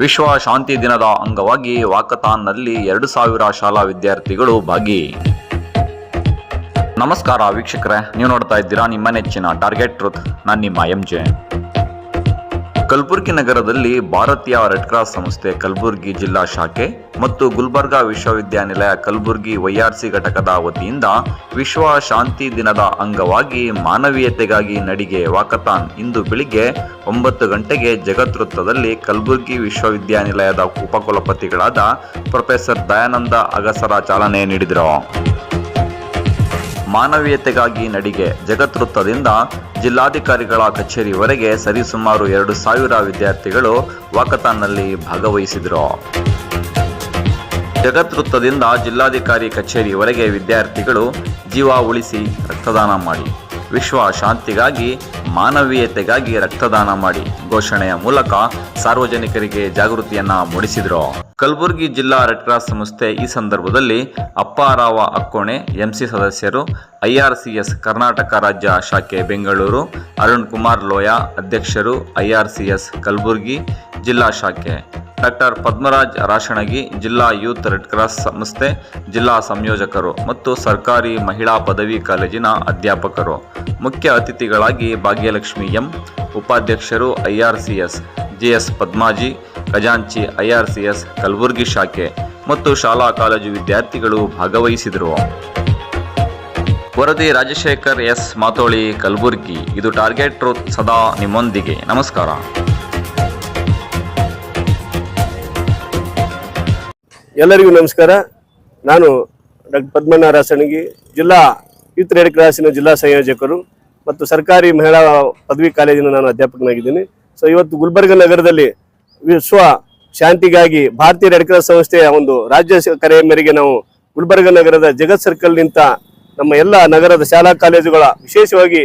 ವಿಶ್ವ ಶಾಂತಿ ದಿನದ ಅಂಗವಾಗಿ ವಾಕಥಾನ್ನಲ್ಲಿ ಎರಡು ಸಾವಿರ ಶಾಲಾ ವಿದ್ಯಾರ್ಥಿಗಳು ಭಾಗಿ. ನಮಸ್ಕಾರ ವೀಕ್ಷಕರೇ, ನೀವು ನೋಡ್ತಾ ಇದ್ದೀರಾ ನಿಮ್ಮ ನೆಚ್ಚಿನ ಟಾರ್ಗೆಟ್ ಟ್ರುತ್, ನಾನು ನಿಮ್ಮ ಎಂ ಜೆ. ಕಲಬುರಗಿ ನಗರದಲ್ಲಿ ಭಾರತೀಯ ರೆಡ್ ಕ್ರಾಸ್ ಸಂಸ್ಥೆ ಕಲಬುರಗಿ ಜಿಲ್ಲಾ ಶಾಖೆ ಮತ್ತು ಗುಲ್ಬರ್ಗಾ ವಿಶ್ವವಿದ್ಯಾನಿಲಯ ಕಲಬುರಗಿ ವೈಆರ್ಸಿ ಘಟಕದ ವತಿಯಿಂದ ವಿಶ್ವ ಶಾಂತಿ ದಿನದ ಅಂಗವಾಗಿ ಮಾನವೀಯತೆಗಾಗಿ ನಡಿಗೆ ವಾಕಥಾನ್ ಇಂದು ಬೆಳಿಗ್ಗೆ ಒಂಬತ್ತು ಗಂಟೆಗೆ ಜಗತ್ ವೃತ್ತದಲ್ಲಿ ಕಲಬುರಗಿ ವಿಶ್ವವಿದ್ಯಾನಿಲಯದ ಉಪಕುಲಪತಿಗಳಾದ ಪ್ರೊಫೆಸರ್ ದಯಾನಂದ ಅಗಸರ ಚಾಲನೆ ನೀಡಿದರು. ಮಾನವೀಯತೆಗಾಗಿ ನಡಿಗೆ ಜಗತ್ ವೃತ್ತದಿಂದ ಜಿಲ್ಲಾಧಿಕಾರಿಗಳ ಕಚೇರಿವರೆಗೆ ಸರಿಸುಮಾರು ಎರಡು ಸಾವಿರ ವಿದ್ಯಾರ್ಥಿಗಳು ವಾಕಥಾನ್ನಲ್ಲಿ ಭಾಗವಹಿಸಿದರು. ಜಗತ್ ವೃತ್ತದಿಂದ ಜಿಲ್ಲಾಧಿಕಾರಿ ಕಚೇರಿವರೆಗೆ ವಿದ್ಯಾರ್ಥಿಗಳು ಜೀವ ಉಳಿಸಿ ರಕ್ತದಾನ ಮಾಡಿ. ವಿಶ್ವ ಶಾಂತಿಗಾಗಿ, ಮಾನವೀಯತೆಗಾಗಿ ರಕ್ತದಾನ ಮಾಡಿ ಘೋಷಣೆಯ ಮೂಲಕ ಸಾರ್ವಜನಿಕರಿಗೆ ಜಾಗೃತಿಯನ್ನ ಮೂಡಿಸಿದರು. ಕಲಬುರಗಿ ಜಿಲ್ಲಾ ರೆಡ್ ಕ್ರಾಸ್ ಸಂಸ್ಥೆ ಈ ಸಂದರ್ಭದಲ್ಲಿ ಅಪ್ಪಾರಾವ ಅಕ್ಕೋಣೆ ಎಂಸಿ ಸದಸ್ಯರು ಐಆರ್ಸಿಎಸ್ ಕರ್ನಾಟಕ ರಾಜ್ಯ ಶಾಖೆ ಬೆಂಗಳೂರು, ಅರುಣ್ ಕುಮಾರ್ ಲೋಯಾ ಅಧ್ಯಕ್ಷರು ಐಆರ್ಸಿಎಸ್ ಕಲಬುರಗಿ ಜಿಲ್ಲಾ ಶಾಖೆ ಡಾಕ್ಟರ್ ಪದ್ಮರಾಜ್ ರಾಶಣಗಿ, ಜಿಲ್ಲಾ ಯೂತ್ ರೆಡ್ ಕ್ರಾಸ್ ಸಂಸ್ಥೆ, ಜಿಲ್ಲಾ ಸಂಯೋಜಕರು ಮತ್ತು ಸರ್ಕಾರಿ ಮಹಿಳಾ ಪದವಿ ಕಾಲೇಜಿನ ಅಧ್ಯಾಪಕರು. ಮುಖ್ಯ ಅತಿಥಿಗಳಾಗಿ ಭಾಗ್ಯಲಕ್ಷ್ಮಿ ಎಂ, ಉಪಾಧ್ಯಕ್ಷರು ಐಆರ್ಸಿಎಸ್ ಜಿಎಸ್ ಪದ್ಮಾಜಿ, ಖಜಾಂಚಿ ಐಆರ್ಸಿಎಸ್ ಕಲಬುರಗಿ ಶಾಖೆ ಮತ್ತು ಶಾಲಾ ಕಾಲೇಜು ವಿದ್ಯಾರ್ಥಿಗಳು ಭಾಗವಹಿಸಿದರು. ವರದಿ ರಾಜಶೇಖರ್ ಎಸ್ ಮಾತೋಳಿ, ಕಲಬುರ್ಗಿ. ಇದು ಟಾರ್ಗೆಟ್ ಟ್ರೂತ್ ಸದಾ ನಿಮ್ಮೊಂದಿಗೆ. ನಮಸ್ಕಾರ. ಎಲ್ಲರಿಗೂ ನಮಸ್ಕಾರ. ನಾನು ಡಾಕ್ಟರ್ ಪದ್ಮಣ್ಣ ರಾಸಣಗಿ, ಜಿಲ್ಲಾ ಯೂತ್ ರೆಡ್ ಕ್ರಾಸಿನ ಜಿಲ್ಲಾ ಸಂಯೋಜಕರು ಮತ್ತು ಸರ್ಕಾರಿ ಮಹಿಳಾ ಪದವಿ ಕಾಲೇಜಿನ ನಾನು ಅಧ್ಯಾಪಕನಾಗಿದ್ದೀನಿ. ಸೊ ಇವತ್ತು ಗುಲ್ಬರ್ಗ ನಗರದಲ್ಲಿ ವಿಶ್ವ ಶಾಂತಿಗಾಗಿ ಭಾರತೀಯ ರೆಡ್ ಕ್ರಾಸ್ ಸಂಸ್ಥೆಯ ಒಂದು ರಾಜ್ಯ ಕರೆಯ ಮೇರೆಗೆ ನಾವು ಗುಲ್ಬರ್ಗ ನಗರದ ಜಗತ್ ಸರ್ಕಲ್ ನಿಂತ ನಮ್ಮ ಎಲ್ಲ ನಗರದ ಶಾಲಾ ಕಾಲೇಜುಗಳ, ವಿಶೇಷವಾಗಿ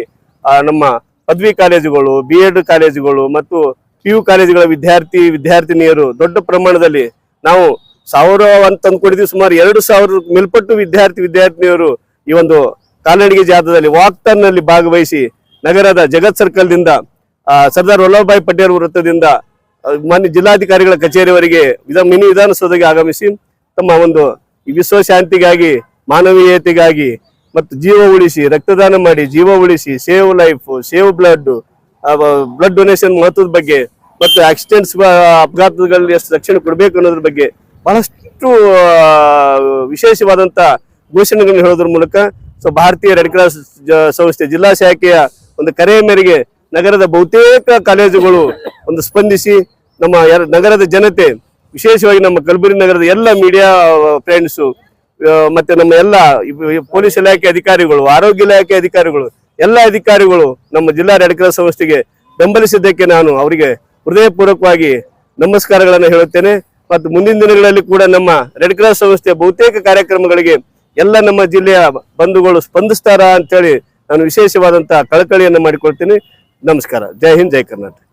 ನಮ್ಮ ಪದವಿ ಕಾಲೇಜುಗಳು ಬಿ ಎಡ್ ಕಾಲೇಜುಗಳು ಮತ್ತು ಪಿ ಯು ಕಾಲೇಜುಗಳ ವಿದ್ಯಾರ್ಥಿ, ವಿದ್ಯಾರ್ಥಿನಿಯರು ದೊಡ್ಡ ಪ್ರಮಾಣದಲ್ಲಿ ನಾವು ಸಾವಿರ ಅಂತ ಅಂದ್ಕೊಂಡಿದ್ವಿ ಸುಮಾರು ಎರಡು ಸಾವಿರ ಮೇಲ್ಪಟ್ಟು ವಿದ್ಯಾರ್ಥಿ ವಿದ್ಯಾರ್ಥಿನಿಯರು ಈ ಒಂದು ಕಾಲ್ನಡಿಗೆ ಜಾಥಾದಲ್ಲಿ ವಾಕ್ತಾನ್ನಲ್ಲಿ ಭಾಗವಹಿಸಿ ನಗರದ ಜಗತ್ ಸರ್ಕಲ್ ದಿಂದ ಆ, ಸರ್ದಾರ್ ವಲ್ಲಭಭಾಯಿ ಪಟೇಲ್ ವೃತ್ತದಿಂದ ಮಾನ್ಯ ಜಿಲ್ಲಾಧಿಕಾರಿಗಳ ಕಚೇರಿವರೆಗೆ ವಿಧ ಮಿನಿ ವಿಧಾನಸೌಧಕ್ಕೆ ಆಗಮಿಸಿ ತಮ್ಮ ಒಂದು ವಿಶ್ವ ಶಾಂತಿಗಾಗಿ ಮಾನವೀಯತೆಗಾಗಿ ಮತ್ತು ಜೀವ ಉಳಿಸಿ ರಕ್ತದಾನ ಮಾಡಿ ಜೀವ ಉಳಿಸಿ save life save blood blood donation ಮಹತ್ವದ ಬಗ್ಗೆ ಮತ್ತು ಆಕ್ಸಿಡೆಂಟ್ಸ್ ಅಪಘಾತಗಳಲ್ಲಿ ಎಷ್ಟು ರಕ್ಷಣೆ ಕೊಡಬೇಕು ಅನ್ನೋದ್ರ ಬಗ್ಗೆ ಬಹಳಷ್ಟು ವಿಶೇಷವಾದಂಥ ಘೋಷಣೆಗಳನ್ನು ಹೇಳೋದ್ರ ಮೂಲಕ ಸೊ ಭಾರತೀಯ ರೆಡ್ ಕ್ರಾಸ್ ಸಂಸ್ಥೆ ಜಿಲ್ಲಾ ಶಾಖೆಯ ಒಂದು ಕರೆಯ ಮೇರೆಗೆ ನಗರದ ಬಹುತೇಕ ಕಾಲೇಜುಗಳು ಒಂದು ಸ್ಪಂದಿಸಿ ನಮ್ಮ ನಗರದ ಜನತೆ, ವಿಶೇಷವಾಗಿ ನಮ್ಮ ಕಲಬುರಗಿ ನಗರದ ಎಲ್ಲ ಮೀಡಿಯಾ ಫ್ರೆಂಡ್ಸು ಮತ್ತೆ ನಮ್ಮ ಎಲ್ಲ ಪೊಲೀಸ್ ಇಲಾಖೆ ಅಧಿಕಾರಿಗಳು, ಆರೋಗ್ಯ ಇಲಾಖೆ ಅಧಿಕಾರಿಗಳು, ಎಲ್ಲ ಅಧಿಕಾರಿಗಳು ನಮ್ಮ ಜಿಲ್ಲಾ ರೆಡ್ ಕ್ರಾಸ್ ಸಂಸ್ಥೆಗೆ ಬೆಂಬಲಿಸಿದ್ದಕ್ಕೆ ನಾನು ಅವರಿಗೆ ಹೃದಯಪೂರ್ವಕವಾಗಿ ನಮಸ್ಕಾರಗಳನ್ನು ಹೇಳುತ್ತೇನೆ. ಮತ್ತು ಮುಂದಿನ ದಿನಗಳಲ್ಲಿ ಕೂಡ ನಮ್ಮ ರೆಡ್ ಕ್ರಾಸ್ ಸಂಸ್ಥೆಯ ಬಹುತೇಕ ಕಾರ್ಯಕ್ರಮಗಳಿಗೆ ಎಲ್ಲ ನಮ್ಮ ಜಿಲ್ಲೆಯ ಬಂಧುಗಳು ಸ್ಪಂದಿಸ್ತಾರ ಅಂತೇಳಿ ನಾನು ವಿಶೇಷವಾದಂತಹ ಕಳಕಳಿಯನ್ನು ಮಾಡಿಕೊಳ್ತೀನಿ. ನಮಸ್ಕಾರ. ಜೈ ಹಿಂದ್, ಜೈ ಕರ್ನಾಟಕ.